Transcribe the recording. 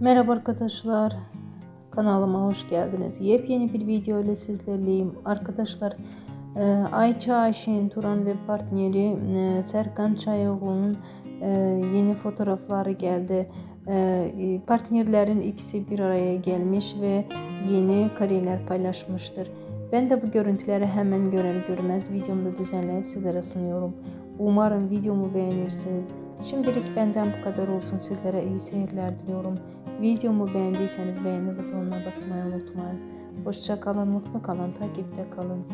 Merhaba arkadaşlar. Kanalıma hoş geldiniz. Yepyeni bir video ile sizlerleyim. Arkadaşlar e, Ayça Ayşin Turan ve partneri e, Serkan Çayoğlu'nun e, yeni fotoğrafları geldi. Partnerlerin ikisi bir araya gelmiş ve yeni kareler paylaşmıştır. Ben de bu görüntüleri hemen görer görmez videomda düzenleyip sizlere sunuyorum. Umarım videomu beğenirsiniz. Şimdilik benden bu kadar olsun. Sizlere iyi seyirler diliyorum. Videomu beğendiyseniz beğeni butonuna basmayı unutmayın. Hoşça kalın, mutlu kalın, takipte kalın.